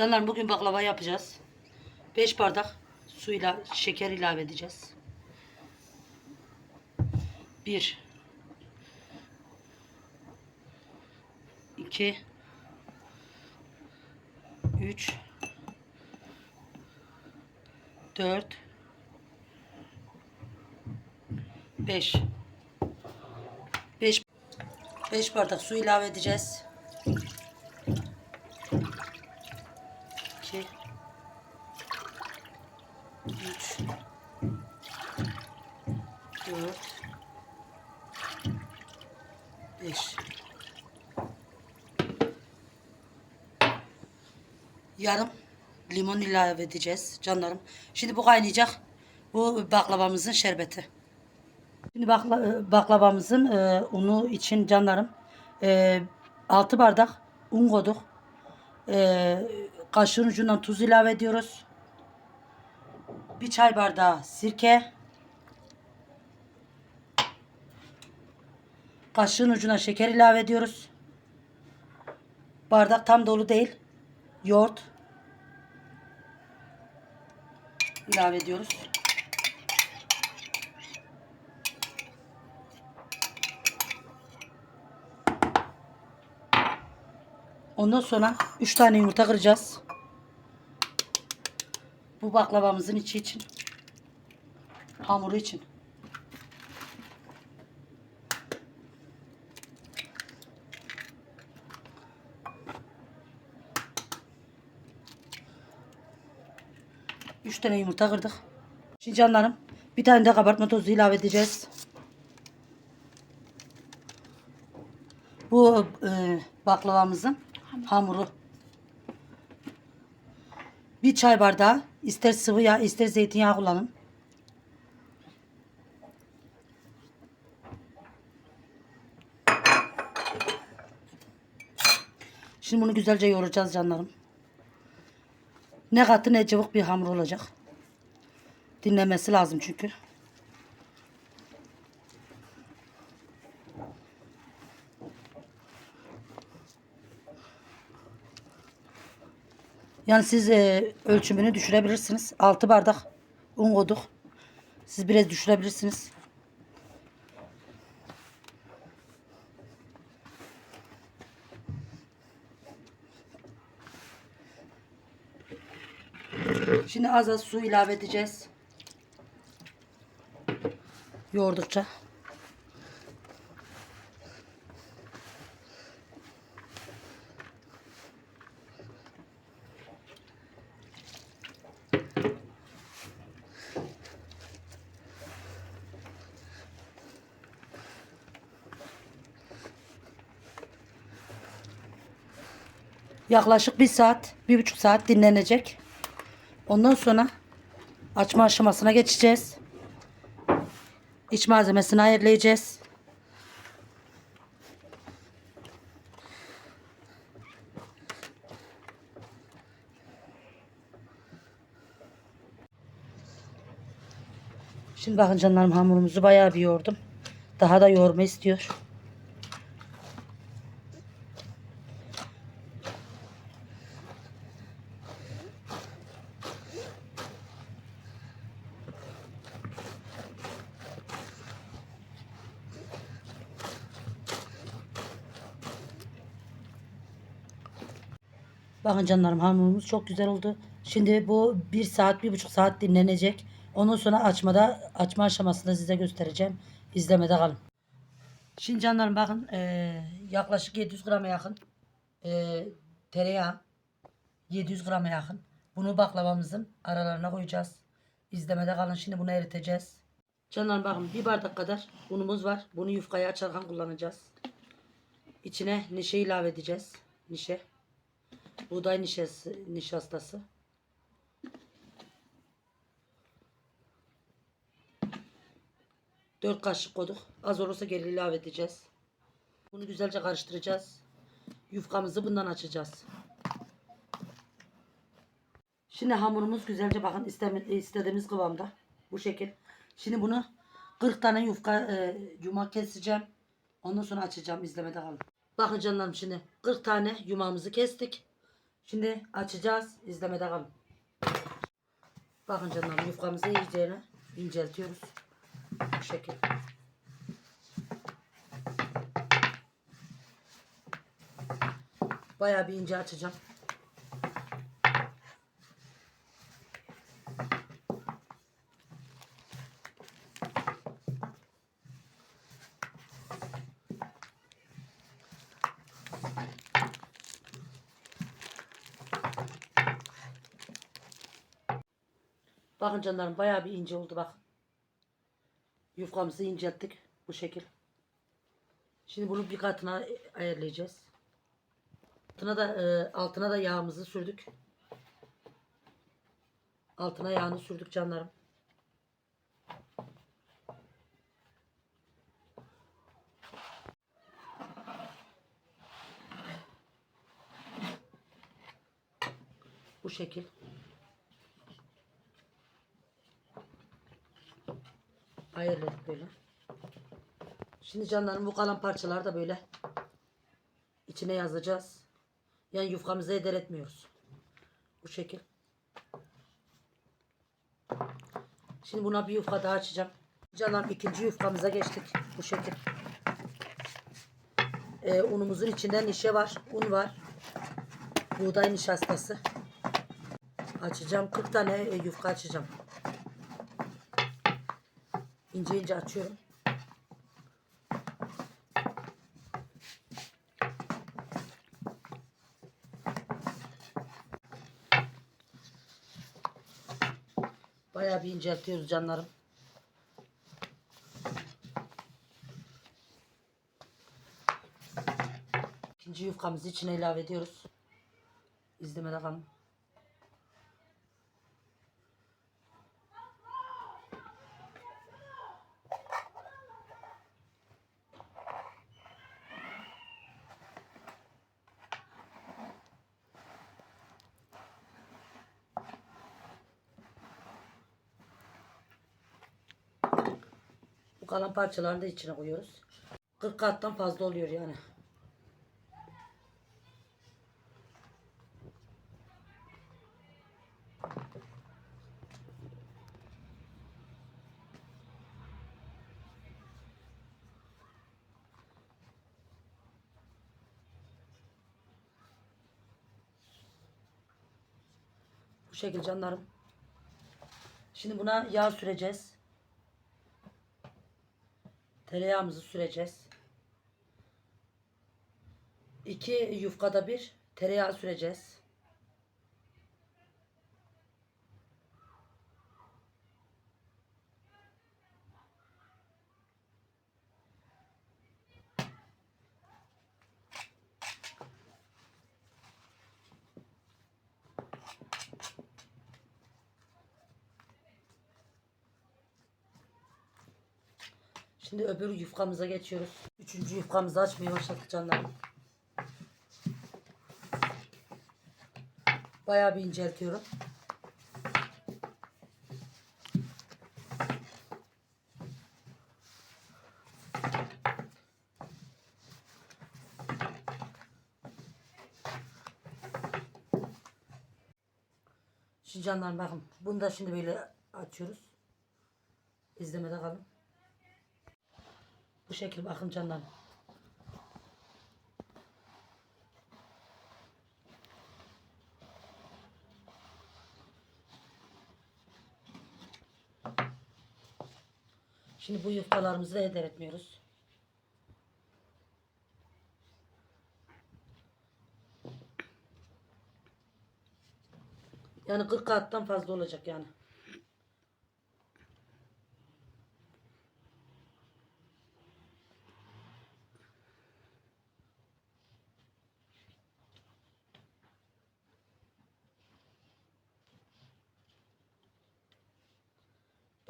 Canlar bugün baklava yapacağız. 5 bardak suyla şeker ilave edeceğiz. 1 2 3 4 5 5 5 bardak su ilave edeceğiz. 2 3 4 5 Yarım limon ilave edeceğiz canlarım. Şimdi bu kaynayacak. Bu baklavamızın şerbeti. Şimdi bakla, baklavamızın e, unu için canlarım e, 6 bardak un koyduk. E, kaşığın ucundan tuz ilave ediyoruz. Bir çay bardağı sirke. Kaşığın ucuna şeker ilave ediyoruz. Bardak tam dolu değil. Yoğurt ilave ediyoruz. Ondan sonra 3 tane yumurta kıracağız. Bu baklavamızın içi için. Hamuru için. Üç tane yumurta kırdık. Şimdi canlarım bir tane de kabartma tozu ilave edeceğiz. Bu e, baklavamızın hamuru. Bir çay bardağı ister sıvı yağ ister zeytinyağı kullanın. Şimdi bunu güzelce yoğuracağız canlarım. Ne katı ne cıvık bir hamur olacak. Dinlemesi lazım çünkü. Yani siz e, ölçümünü düşürebilirsiniz. 6 bardak un koyduk. Siz biraz düşürebilirsiniz. Şimdi az az su ilave edeceğiz. Yoğurdukça. Yaklaşık bir saat, bir buçuk saat dinlenecek. Ondan sonra açma aşamasına geçeceğiz. İç malzemesini ayarlayacağız. Şimdi bakın canlarım hamurumuzu bayağı bir yoğurdum. Daha da yoğurma istiyor. Bakın canlarım hamurumuz çok güzel oldu. Şimdi bu bir saat, bir buçuk saat dinlenecek. Ondan sonra açmada, açma aşamasında size göstereceğim. İzlemede kalın. Şimdi canlarım bakın eee, yaklaşık 700 grama yakın eee, tereyağı 700 grama yakın. Bunu baklavamızın aralarına koyacağız. İzlemede kalın. Şimdi bunu eriteceğiz. Canlarım bakın bir bardak kadar unumuz var. Bunu yufkaya açarken kullanacağız. İçine nişe ilave edeceğiz. Nişe. Buğday nişası, nişastası. Dört kaşık koyduk. Az olursa geri ilave edeceğiz. Bunu güzelce karıştıracağız. Yufkamızı bundan açacağız. Şimdi hamurumuz güzelce bakın istediğimiz kıvamda. Bu şekil. Şimdi bunu 40 tane yufka e, yumak keseceğim. Ondan sonra açacağım. İzlemede kalın. Bakın canlarım şimdi 40 tane yumağımızı kestik. Şimdi açacağız. İzlemede kalın. Bakın canlarım yufkamızı iyice inceltiyoruz. Bu şekil. Bayağı bir ince açacağım. Bakın canlarım bayağı bir ince oldu bak. Yufkamızı incelttik bu şekil. Şimdi bunu bir katına ayarlayacağız. Altına da e, altına da yağımızı sürdük. Altına yağını sürdük canlarım. Bu şekil. Ayarladık böyle. Şimdi canlarım bu kalan parçaları da böyle içine yazacağız. Yani yufkamızı eder etmiyoruz. Bu şekil. Şimdi buna bir yufka daha açacağım. Canlarım ikinci yufkamıza geçtik. Bu şekil. Ee, unumuzun içinde nişe var. Un var. Buğday nişastası. Açacağım. 40 tane e, yufka açacağım. İnce ince açıyorum. Bayağı bir inceltiyoruz canlarım. İkinci yufkamızı içine ilave ediyoruz. İzlemede kalın. Kalan parçalarını da içine koyuyoruz. 40 kattan fazla oluyor yani. Bu şekil canlarım. Şimdi buna yağ süreceğiz. Tereyağımızı süreceğiz. İki yufkada bir tereyağı süreceğiz. Şimdi öbür yufkamıza geçiyoruz. Üçüncü yufkamızı açmaya başladık canlarım. Bayağı bir inceltiyorum. Şimdi canlarım bakın. Bunu da şimdi böyle açıyoruz. İzlemede kalın. Bu şekil bakın canlarım. Şimdi bu yufkalarımızı da eder etmiyoruz. Yani 40 kattan fazla olacak yani.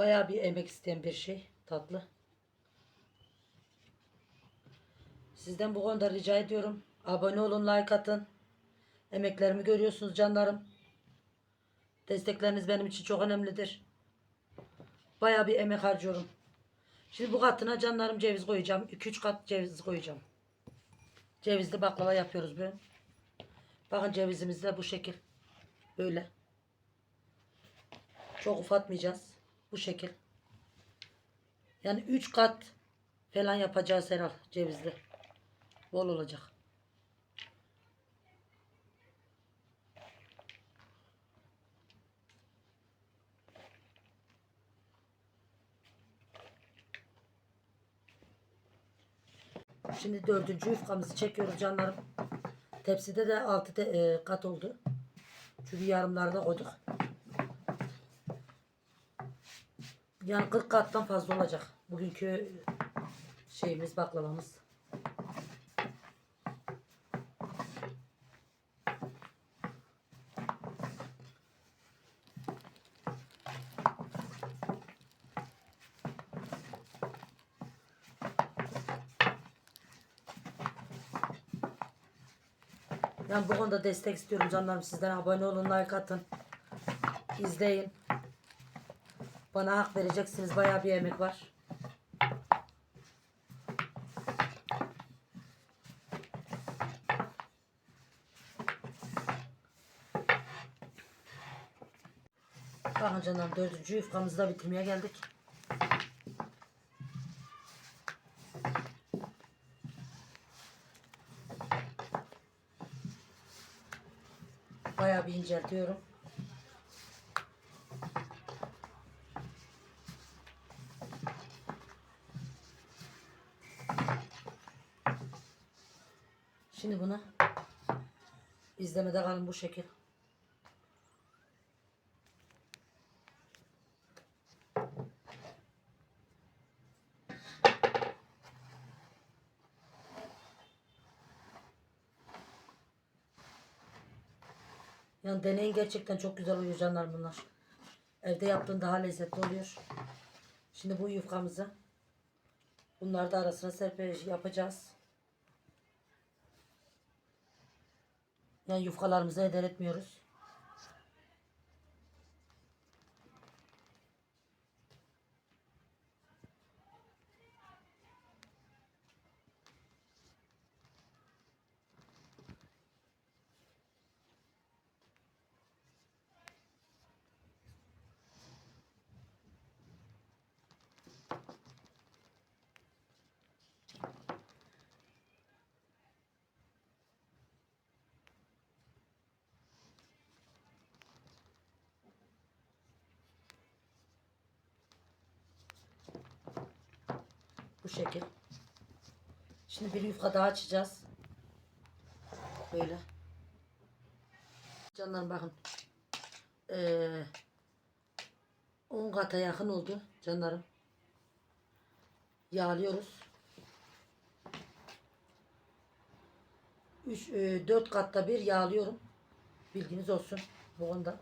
Bayağı bir emek isteyen bir şey. Tatlı. Sizden bu konuda rica ediyorum. Abone olun, like atın. Emeklerimi görüyorsunuz canlarım. Destekleriniz benim için çok önemlidir. Bayağı bir emek harcıyorum. Şimdi bu katına canlarım ceviz koyacağım. 2-3 kat ceviz koyacağım. Cevizli baklava yapıyoruz bugün. Bakın cevizimiz de bu şekil. Böyle. Çok ufatmayacağız. Bu şekil. Yani 3 kat falan yapacağız herhal cevizli. Bol olacak. Şimdi dördüncü yufkamızı çekiyoruz canlarım. Tepside de altı de, e, kat oldu. Çünkü yarımları da koyduk. Yani 40 kattan fazla olacak. Bugünkü şeyimiz baklavamız. Ben bu konuda destek istiyorum canlarım sizden. Abone olun, like atın. izleyin. Bana hak vereceksiniz. Bayağı bir emek var. Bakın canlarım dördüncü yufkamızı da bitirmeye geldik. Bayağı bir inceltiyorum. Şimdi bunu izlemede kalın bu şekil. Yani deneyin gerçekten çok güzel oluyor canlar bunlar. Evde yaptığın daha lezzetli oluyor. Şimdi bu yufkamızı bunları da arasına serpe yapacağız. Yani yufkalarımızı eder etmiyoruz. Şekil. Şimdi bir yufka daha açacağız. Böyle. Canlarım bakın. Ee, 10 kata yakın oldu canlarım. Yağlıyoruz. 3 4 katta bir yağlıyorum. Bilginiz olsun bu konuda.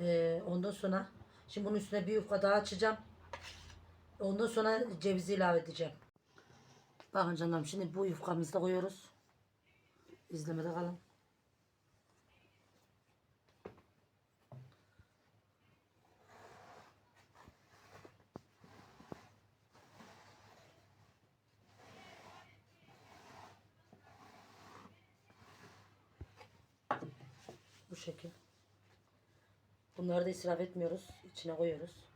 Ee, ondan sonra şimdi bunun üstüne bir yufka daha açacağım. Ondan sonra cevizi ilave edeceğim. Bakın canlarım şimdi bu yufkamızı da koyuyoruz. İzlemede kalın. Bu şekil. Bunları da israf etmiyoruz. İçine koyuyoruz.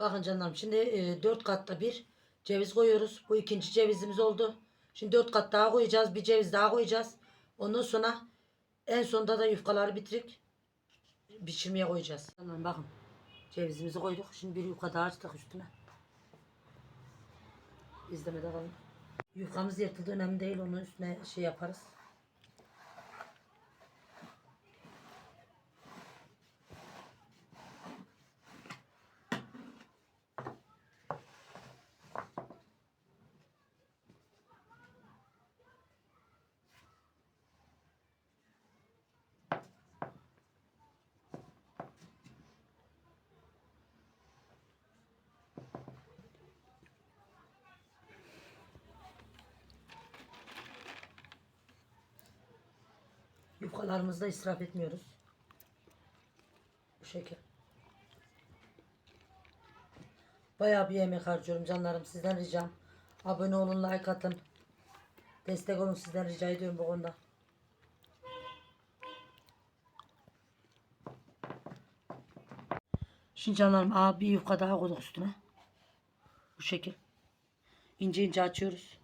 Bakın canlarım şimdi e, 4 katta bir ceviz koyuyoruz. Bu ikinci cevizimiz oldu. Şimdi 4 kat daha koyacağız. Bir ceviz daha koyacağız. Ondan sonra en sonunda da yufkaları bitirip pişirmeye koyacağız. Canlarım bakın. Cevizimizi koyduk. Şimdi bir yufka daha açtık üstüne. İzlemede kalın. Yufkamız yırtıldı önemli değil. Onun üstüne şey yaparız. Yufkalarımızı da israf etmiyoruz. Bu şekil. Bayağı bir yemek harcıyorum canlarım. Sizden ricam. Abone olun, like atın. Destek olun sizden rica ediyorum bu konuda. Şimdi canlarım aa, bir yufka daha koyduk üstüne. Bu şekil. İnce ince açıyoruz.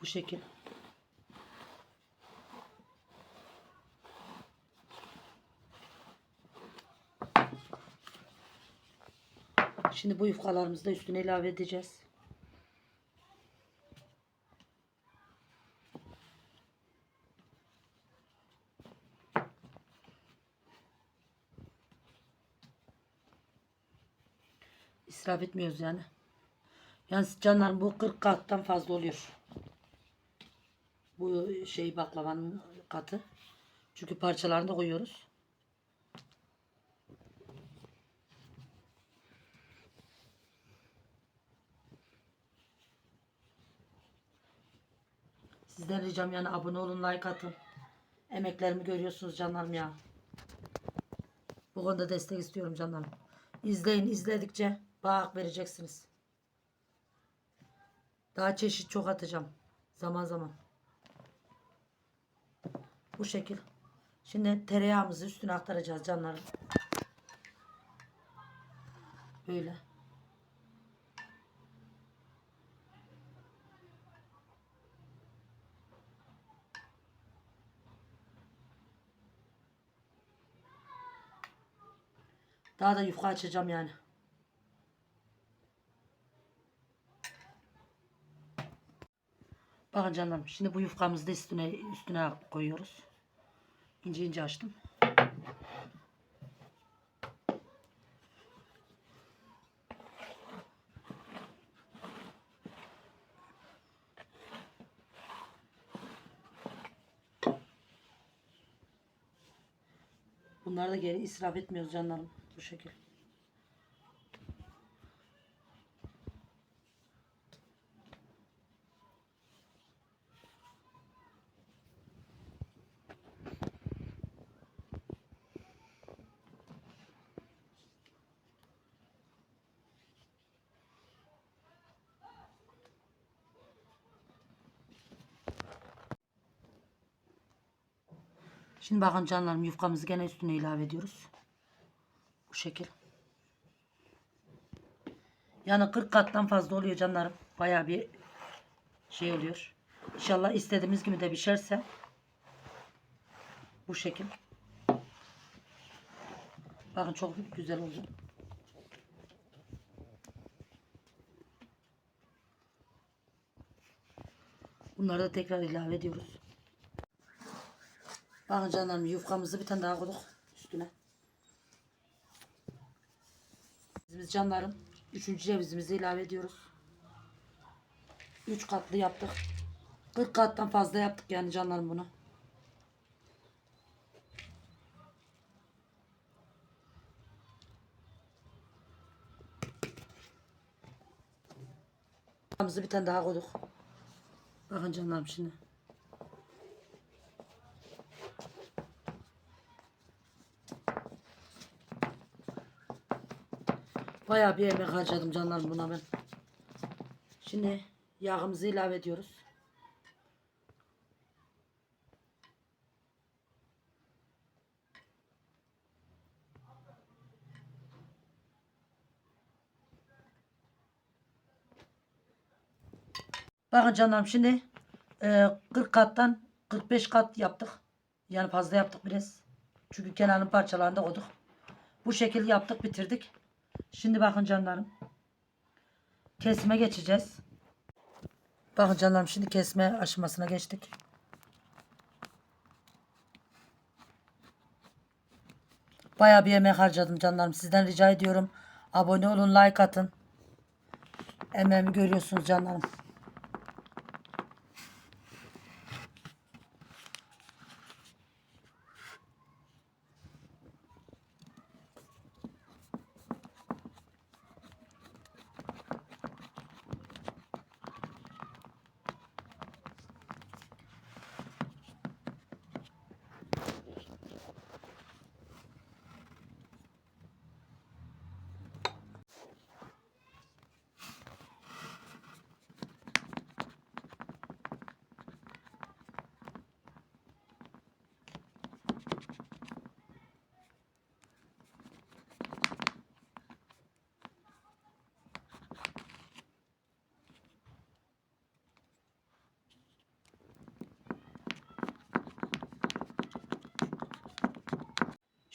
Bu şekil. Şimdi bu yufkalarımızı da üstüne ilave edeceğiz. İsraf etmiyoruz yani. Yani canlarım bu 40 kattan fazla oluyor. Bu şey baklavanın katı. Çünkü parçalarını da koyuyoruz. Sizden ricam yani abone olun, like atın. Emeklerimi görüyorsunuz canlarım ya. Bu konuda destek istiyorum canlarım. İzleyin, izledikçe hak vereceksiniz. Daha çeşit çok atacağım. Zaman zaman. Bu şekil. Şimdi tereyağımızı üstüne aktaracağız canlarım. Böyle. Daha da yufka açacağım yani. Bakın canlarım şimdi bu yufkamızı da üstüne üstüne koyuyoruz. İnce ince açtım. Bunları da geri israf etmiyoruz canlarım. Bu şekil. Şimdi bakın canlarım yufkamızı gene üstüne ilave ediyoruz. Şekil. Yani 40 kattan fazla oluyor canlarım. Bayağı bir şey oluyor. İnşallah istediğimiz gibi de pişerse bu şekil. Bakın çok güzel oldu. Bunları da tekrar ilave ediyoruz. Bakın canlarım yufkamızı bir tane daha koyduk üstüne. Biz canlarım üçüncü cevizimizi ilave ediyoruz. Üç katlı yaptık. 40 kattan fazla yaptık yani canlarım bunu. Bir tane daha koyduk. Bakın canlarım şimdi. Bayağı bir emek harcadım canlarım buna ben. Şimdi yağımızı ilave ediyoruz. Bakın canlarım şimdi e, 40 kattan 45 kat yaptık. Yani fazla yaptık biraz. Çünkü kenarın parçalarını da koyduk. Bu şekilde yaptık bitirdik. Şimdi bakın canlarım. Kesime geçeceğiz. Bakın canlarım şimdi kesme aşamasına geçtik. Bayağı bir emek harcadım canlarım. Sizden rica ediyorum. Abone olun, like atın. Emeğimi görüyorsunuz canlarım.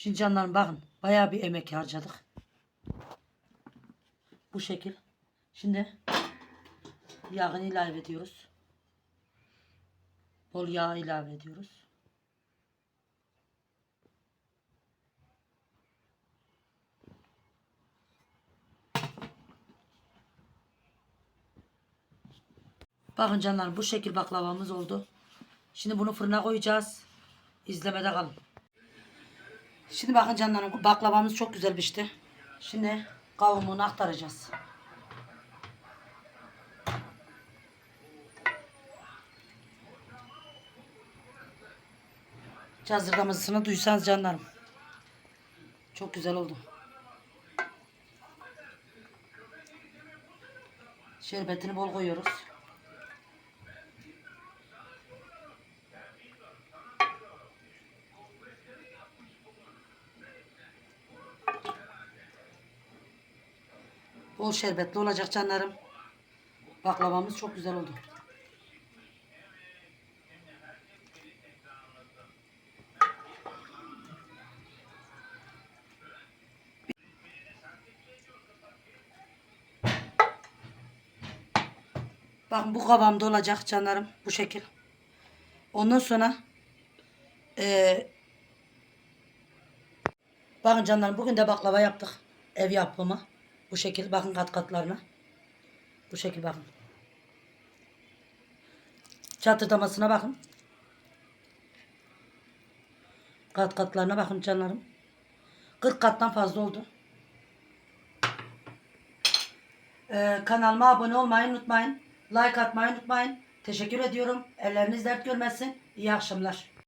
Şimdi canlarım bakın bayağı bir emek harcadık. Bu şekil. Şimdi yağını ilave ediyoruz. Bol yağ ilave ediyoruz. Bakın canlarım bu şekil baklavamız oldu. Şimdi bunu fırına koyacağız. İzlemede kalın. Şimdi bakın canlarım baklavamız çok güzel pişti. Şimdi kavurmunu aktaracağız. Cazırdamasını duysanız canlarım. Çok güzel oldu. Şerbetini bol koyuyoruz. Bol şerbetli olacak canlarım. Baklavamız çok güzel oldu. Bakın bu kıvamda olacak canlarım. Bu şekil. Ondan sonra eee bakın canlarım bugün de baklava yaptık. Ev yapımı. Bu şekil. Bakın kat katlarına. Bu şekil bakın. Çatırdamasına bakın. Kat katlarına bakın canlarım. 40 kattan fazla oldu. Ee, kanalıma abone olmayı unutmayın. Like atmayı unutmayın. Teşekkür ediyorum. Elleriniz dert görmesin. İyi akşamlar.